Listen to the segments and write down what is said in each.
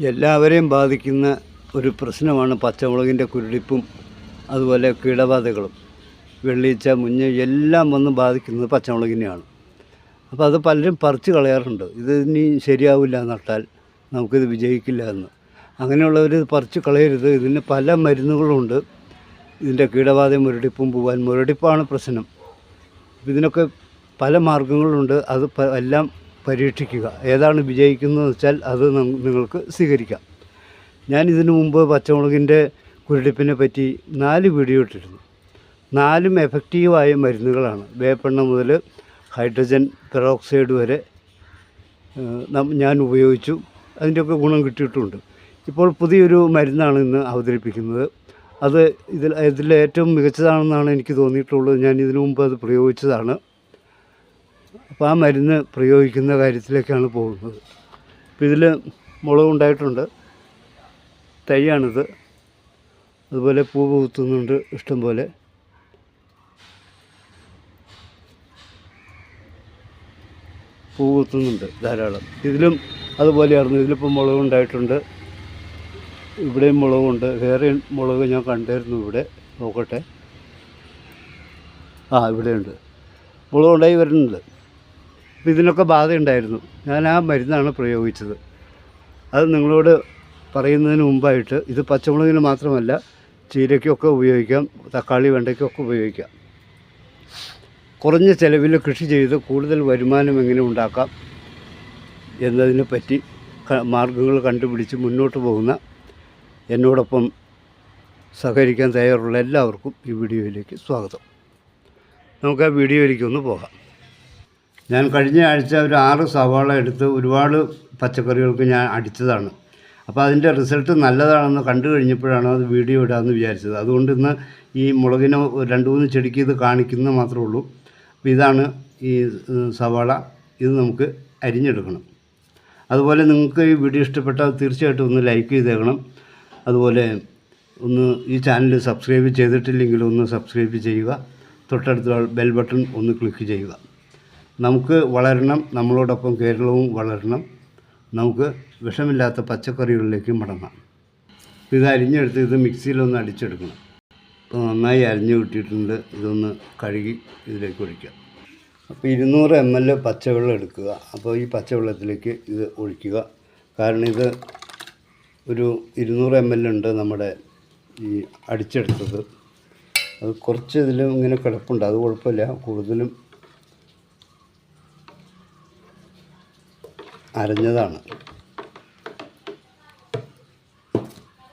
എല്ലാവരെയും ബാധിക്കുന്ന ഒരു പ്രശ്നമാണ് പച്ചമുളകിന്റെ കുരുടിപ്പും അതുപോലെ കീടബാധകളും. വെള്ളീച്ച മുഞ്ഞ് എല്ലാം വന്ന് ബാധിക്കുന്നത് പച്ചമുളകിനെയാണ്. അപ്പോൾ അത് പലരും പറിച്ച് കളയാറുണ്ട്. ഇത് ഇനി ശരിയാവില്ല നട്ടാൽ നമുക്കിത് വിജയിക്കില്ല എന്ന്. അങ്ങനെയുള്ളവർ ഇത് പറിച്ച് കളയരുത്. ഇതിന് പല മരുന്നുകളുണ്ട്. ഇതിന്റെ കീടബാധ മുരടിപ്പും പോവാൻ മുരടിപ്പാണ് പ്രശ്നം. ഇതിനൊക്കെ പല മാർഗങ്ങളുണ്ട്. അത് എല്ലാം പരീക്ഷിക്കുക ഏതാണ് വിജയിക്കുന്നതെന്ന് വെച്ചാൽ അത് നിങ്ങൾക്ക് സ്വീകരിക്കാം. ഞാൻ ഇതിനു മുമ്പ് പച്ചമുളകിന്റെ കുരുടിപ്പിനെ പറ്റി നാല് വീഡിയോ ഇട്ടിരുന്നു. നാലും എഫക്റ്റീവായ മരുന്നുകളാണ്. വേപ്പെണ്ണ മുതൽ ഹൈഡ്രജൻ പെറോക്സൈഡ് വരെ ഞാൻ ഉപയോഗിച്ചു. അതിന്റെയൊക്കെ ഗുണം കിട്ടിയിട്ടുണ്ട്. ഇപ്പോൾ പുതിയൊരു മരുന്നാണ് ഇന്ന് അവതരിപ്പിക്കുന്നത്. അത് ഇതിൽ ഏറ്റവും മികച്ചതാണെന്നാണ് എനിക്ക് തോന്നിയിട്ടുള്ളത്. ഞാൻ ഇതിനു മുമ്പ് അത് പ്രയോഗിച്ചതാണ്. അപ്പോൾ ആ മരുന്ന് പ്രയോഗിക്കുന്ന കാര്യത്തിലേക്കാണ് പോകുന്നത്. അപ്പോൾ ഇതിൽ മുളകുണ്ടായിട്ടുണ്ട് തൈയാണിത്. അതുപോലെ പൂ പൂത്തുന്നുണ്ട് ഇഷ്ടംപോലെ. പൂ കുത്തുന്നുണ്ട് ധാരാളം. ഇതിലും അതുപോലെയായിരുന്നു. ഇതിലിപ്പോൾ മുളകുണ്ടായിട്ടുണ്ട് ഇവിടെയും മുളകുണ്ട്. വേറെ മുളക് ഞാൻ കണ്ടായിരുന്നു ഇവിടെ. നോക്കട്ടെ. ആ ഇവിടെയുണ്ട്. മുളകുണ്ടായി വരുന്നുണ്ട്. ഇതിനൊക്കെ ബാധയുണ്ടായിരുന്നു. ഞാൻ ആ മരുന്നാണ് പ്രയോഗിച്ചത്. അത് നിങ്ങളോട് പറയുന്നതിന് മുമ്പായിട്ട് ഇത് പച്ചമുളകിന് മാത്രമല്ല ചീരയ്ക്കൊക്കെ ഉപയോഗിക്കാം തക്കാളി വെണ്ടയ്ക്കൊക്കെ ഉപയോഗിക്കാം. കുറഞ്ഞ ചിലവിൽ കൃഷി ചെയ്ത് കൂടുതൽ വരുമാനം എങ്ങനെ ഉണ്ടാക്കാം എന്നതിനെ പറ്റി മാർഗങ്ങൾ കണ്ടുപിടിച്ച് മുന്നോട്ട് പോകുന്ന എന്നോടൊപ്പം സഹകരിക്കാൻ തയ്യാറുള്ള എല്ലാവർക്കും ഈ വീഡിയോയിലേക്ക് സ്വാഗതം. നമുക്ക് ആ വീഡിയോയിലേക്ക് ഒന്ന് പോകാം. ഞാൻ കഴിഞ്ഞ ആഴ്ച ഒരു ആറ് സവാള എടുത്ത് ഒരുപാട് പച്ചക്കറികൾക്ക് ഞാൻ അടിച്ചതാണ്. അപ്പോൾ അതിന്റെ റിസൾട്ട് നല്ലതാണെന്ന് കണ്ടു കഴിഞ്ഞപ്പോഴാണ് അത് വീഡിയോ ഇടാമെന്ന് വിചാരിച്ചത്. അതുകൊണ്ട് ഇന്ന് ഈ മുളകിന് രണ്ട് മൂന്ന് ചെടിക്ക് ഇത് കാണിക്കുന്നത് മാത്രമേ ഉള്ളൂ. അപ്പോൾ ഇതാണ് ഈ സവാള. ഇത് നമുക്ക് അരിഞ്ഞെടുക്കണം. അതുപോലെ നിങ്ങൾക്ക് ഈ വീഡിയോ ഇഷ്ടപ്പെട്ടാൽ തീർച്ചയായിട്ടും ഒന്ന് ലൈക്ക് ചെയ്തേക്കണം. അതുപോലെ ഒന്ന് ഈ ചാനൽ സബ്സ്ക്രൈബ് ചെയ്തിട്ടില്ലെങ്കിൽ ഒന്ന് സബ്സ്ക്രൈബ് ചെയ്യുക. തൊട്ടടുത്ത ബെൽ ബട്ടൺ ഒന്ന് ക്ലിക്ക് ചെയ്യുക. നമുക്ക് വളരണം നമ്മളോടൊപ്പം കേരളവും വളരണം നമുക്ക് വിഷമില്ലാത്ത പച്ചക്കറികളിലേക്ക് മടങ്ങാം. ഇത് അരിഞ്ഞെടുത്ത് ഇത് മിക്സിയിലൊന്ന് അടിച്ചെടുക്കണം. അപ്പോൾ നന്നായി അരിഞ്ഞു കിട്ടിയിട്ടുണ്ട്. ഇതൊന്ന് കഴുകി ഇതിലേക്ക് ഒഴിക്കാം. അപ്പോൾ ഇരുന്നൂറ് എം എൽ പച്ചവെള്ളം എടുക്കുക. അപ്പോൾ ഈ പച്ചവെള്ളത്തിലേക്ക് ഇത് ഒഴിക്കുക. കാരണം ഇത് ഒരു ഇരുന്നൂറ് എം എൽ ഉണ്ട് നമ്മുടെ ഈ അടിച്ചെടുത്തത്. അത് കുറച്ച് ഇതിലും ഇങ്ങനെ കിടപ്പുണ്ട്. അത് കുഴപ്പമില്ല. കൂടുതലും അരഞ്ഞതാണ്.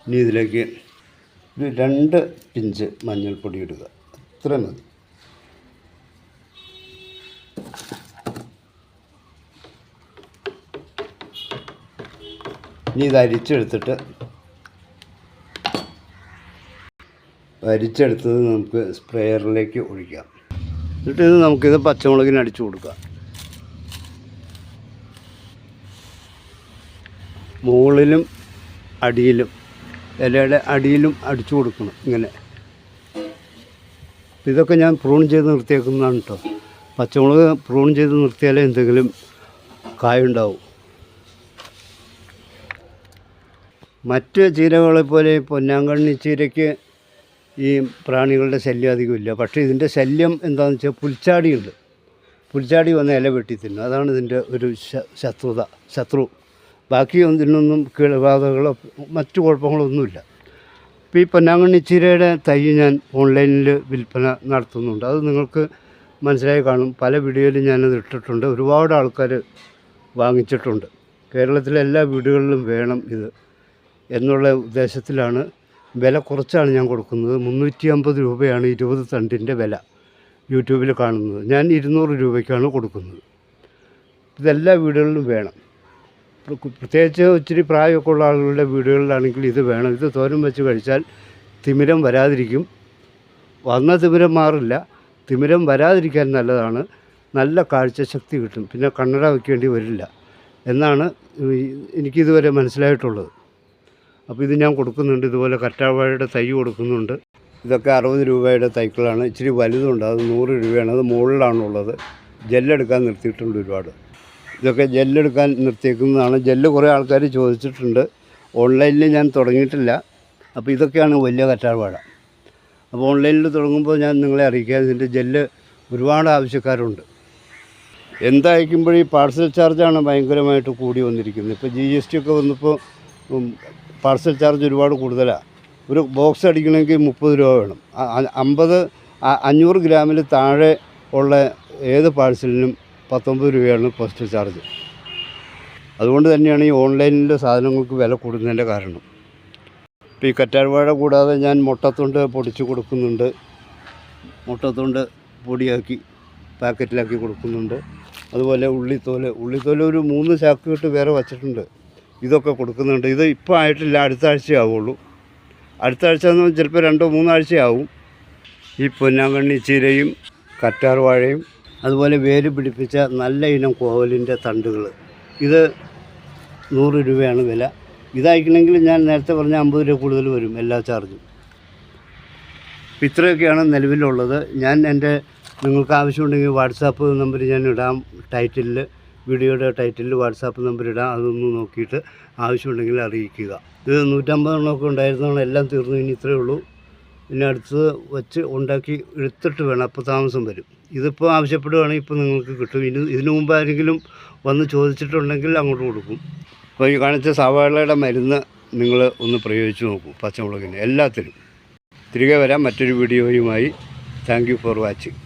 ഇനി ഇതിലേക്ക് ഒരു രണ്ട് പിഞ്ച് മഞ്ഞൾപ്പൊടി ഇടുക. ഇത്ര മതി. ഇനി ഇത് അരിച്ചെടുത്തിട്ട് അരിച്ചെടുത്തത് നമുക്ക് സ്പ്രേയറിലേക്ക് ഒഴിക്കാം. എന്നിട്ട് ഇത് നമുക്കിത് പച്ചമുളകിന് അടിച്ചു കൊടുക്കാം. മുകളിലും അടിയിലും ഇലയുടെ അടിയിലും അടിച്ചു കൊടുക്കണം ഇങ്ങനെ. ഇതൊക്കെ ഞാൻ പ്രൂൺ ചെയ്ത് നിർത്തിയേക്കുന്നതാണ് കേട്ടോ പച്ചമുളക് പ്രൂൺ ചെയ്ത് നിർത്തിയാലേ എന്തെങ്കിലും കായുണ്ടാവും. മറ്റ് ചീരകളെ പോലെ പൊന്നാങ്കണ്ണി ചീരയ്ക്ക് ഈ പ്രാണികളുടെ ശല്യം അധികമില്ല. പക്ഷേ ഇതിന്റെ ശല്യം എന്താണെന്ന് വെച്ചാൽ പുൽച്ചാടിയുണ്ട്. പുൽച്ചാടി വന്ന് ഇല വെട്ടി തിന്നും. അതാണ് ഇതിന്റെ ഒരു ശത്രുത ശത്രു. ബാക്കി ഒന്നിനൊന്നും കീടബാധകളോ മറ്റു കുഴപ്പങ്ങളോ ഒന്നുമില്ല ഇപ്പോൾ ഈ പൊന്നാങ്കണ്ണി ചീരയുടെ തൈ ഞാൻ ഓൺലൈനിൽ വിൽപ്പന നടത്തുന്നുണ്ട്. അത് നിങ്ങൾക്ക് മനസ്സിലായി കാണും. പല വീഡിയോയിലും ഞാനത് ഇട്ടിട്ടുണ്ട്. ഒരുപാട് ആൾക്കാർ വാങ്ങിച്ചിട്ടുണ്ട്. കേരളത്തിലെ എല്ലാ വീടുകളിലും വേണം ഇത് എന്നുള്ള ഉദ്ദേശത്തിലാണ് വില കുറച്ചാണ് ഞാൻ കൊടുക്കുന്നത്. മുന്നൂറ്റി അമ്പത് രൂപയാണ് ഇരുപത് തണ്ടിന്റെ വില യൂട്യൂബിൽ കാണുന്നത്. ഞാൻ ഇരുന്നൂറ് രൂപയ്ക്കാണ് കൊടുക്കുന്നത്. ഇതെല്ലാ വീടുകളിലും വേണം. പ്രത്യേകിച്ച് ഇച്ചിരി പ്രായമൊക്കെ ഉള്ള ആളുകളുടെ വീടുകളിലാണെങ്കിൽ ഇത് വേണം. ഇത് തോരൻ വെച്ച് കഴിച്ചാൽ തിമിരം വരാതിരിക്കും. വന്ന തിമിരം മാറില്ല. തിമിരം വരാതിരിക്കാൻ നല്ലതാണ്. നല്ല കാഴ്ചശക്തി കിട്ടും. പിന്നെ കണ്ണട വയ്ക്കേണ്ടി വരില്ല എന്നാണ് എനിക്കിതുവരെ മനസ്സിലായിട്ടുള്ളത്. അപ്പോൾ ഇത് ഞാൻ കൊടുക്കുന്നുണ്ട്. ഇതുപോലെ കറ്റാവാഴയുടെ തൈ കൊടുക്കുന്നുണ്ട്. ഇതൊക്കെ അറുപത് രൂപയുടെ തൈക്കളാണ്. ഇച്ചിരി വലുതുണ്ട്. അത് നൂറ് രൂപയാണ്. അത് മുകളിലാണുള്ളത്. ജെല്ലെടുക്കാൻ നിർത്തിയിട്ടുണ്ട് ഒരുപാട്. ഇതൊക്കെ ജെല്ലെടുക്കാൻ നിർത്തിയേക്കുന്നതാണ്. ജെല്ല് കുറേ ആൾക്കാർ ചോദിച്ചിട്ടുണ്ട്. ഓൺലൈനിൽ ഞാൻ തുടങ്ങിയിട്ടില്ല. അപ്പോൾ ഇതൊക്കെയാണ് വലിയ കറ്റാർ അപ്പോൾ ഓൺലൈനിൽ തുടങ്ങുമ്പോൾ ഞാൻ നിങ്ങളെ അറിയിക്കാം. ഇതിന്റെ ജെല്ല് ഒരുപാട് ആവശ്യക്കാരുണ്ട്. എന്തായിരിക്കുമ്പോൾ ഈ പാർസൽ ചാർജാണ് ഭയങ്കരമായിട്ട് കൂടി വന്നിരിക്കുന്നത്. ഇപ്പോൾ ജി എസ് ടി ഒക്കെ വന്നപ്പോൾ പാർസൽ ചാർജ് ഒരുപാട് കൂടുതലാണ് ഒരു ബോക്സ് അടിക്കണമെങ്കിൽ മുപ്പത് രൂപ വേണം. അമ്പത് അഞ്ഞൂറ് ഗ്രാമിൽ താഴെ ഉള്ള ഏത് പാഴ്സലിനും പത്തൊമ്പത് രൂപയാണ് പോസ്റ്റൽ ചാർജ് അതുകൊണ്ട് തന്നെയാണ് ഈ ഓൺലൈനിന്റെ സാധനങ്ങൾക്ക് വില കൂടുന്നതിന്റെ കാരണം. ഇപ്പോൾ ഈ കറ്റാർവാഴ കൂടാതെ ഞാൻ മുട്ടത്തുണ്ട് പൊടിച്ച് കൊടുക്കുന്നുണ്ട്. മുട്ടത്തുണ്ട് പൊടിയാക്കി പാക്കറ്റിലാക്കി കൊടുക്കുന്നുണ്ട്. അതുപോലെ ഉള്ളിത്തോൽ. ഉള്ളിത്തോൽ ഒരു മൂന്ന് ചാക്ക് ഇട്ട് വേറെ വച്ചിട്ടുണ്ട്. ഇതൊക്കെ കൊടുക്കുന്നുണ്ട്. ഇത് ഇപ്പോൾ ആയിട്ടില്ല അടുത്ത ആഴ്ചയാവുള്ളൂ. അടുത്ത ആഴ്ച എന്ന് ചിലപ്പോൾ രണ്ടോ മൂന്നാഴ്ചയാവും ഈ പൊന്നാങ്കണ്ണി ചീരയും കറ്റാർ വാഴയും അതുപോലെ വേര് പിടിപ്പിച്ച നല്ല ഇനം കോവലിന്റെ തണ്ടുകൾ. ഇത് നൂറ് രൂപയാണ് വില. ഇതയക്കണമെങ്കിൽ ഞാൻ നേരത്തെ പറഞ്ഞ അമ്പത് രൂപ കൂടുതൽ വരും എല്ലാ ചാർജും. ഇത്രയൊക്കെയാണ് നിലവിലുള്ളത്. ഞാൻ എന്റെ നിങ്ങൾക്ക് ആവശ്യമുണ്ടെങ്കിൽ വാട്സാപ്പ് നമ്പർ ഞാൻ ഇടാം. ടൈറ്റിലിൽ വീഡിയോയുടെ ടൈറ്റിലിൽ വാട്സാപ്പ് നമ്പർ ഇടാം. അതൊന്ന് നോക്കിയിട്ട് ആവശ്യമുണ്ടെങ്കിൽ അറിയിക്കുക. ഇത് നൂറ്റമ്പതെണ്ണമൊക്കെ ഉണ്ടായിരുന്നതാണ് എല്ലാം തീർന്നു. ഇനി ഇത്രയേ ഉള്ളൂ. പിന്നെ അടുത്തത് വെച്ച് ഉണ്ടാക്കി എടുത്തിട്ട് വേണം. അപ്പോൾ താമസം വരും. ഇതിപ്പോൾ ആവശ്യപ്പെടുകയാണെങ്കിൽ ഇപ്പോൾ നിങ്ങൾക്ക് കിട്ടും. ഇനി ഇതിനു മുമ്പ് ആരെങ്കിലും വന്ന് ചോദിച്ചിട്ടുണ്ടെങ്കിൽ അങ്ങോട്ട് കൊടുക്കും. അപ്പോൾ ഈ കാണിച്ച സവാളയുടെ മരുന്ന് നിങ്ങൾ ഒന്ന് പ്രയോഗിച്ച് നോക്കൂ. പച്ചമുളകിന് എല്ലാത്തിനും. തിരികെ വരാം. മറ്റൊരു വീഡിയോയുമായി. Thank for watching.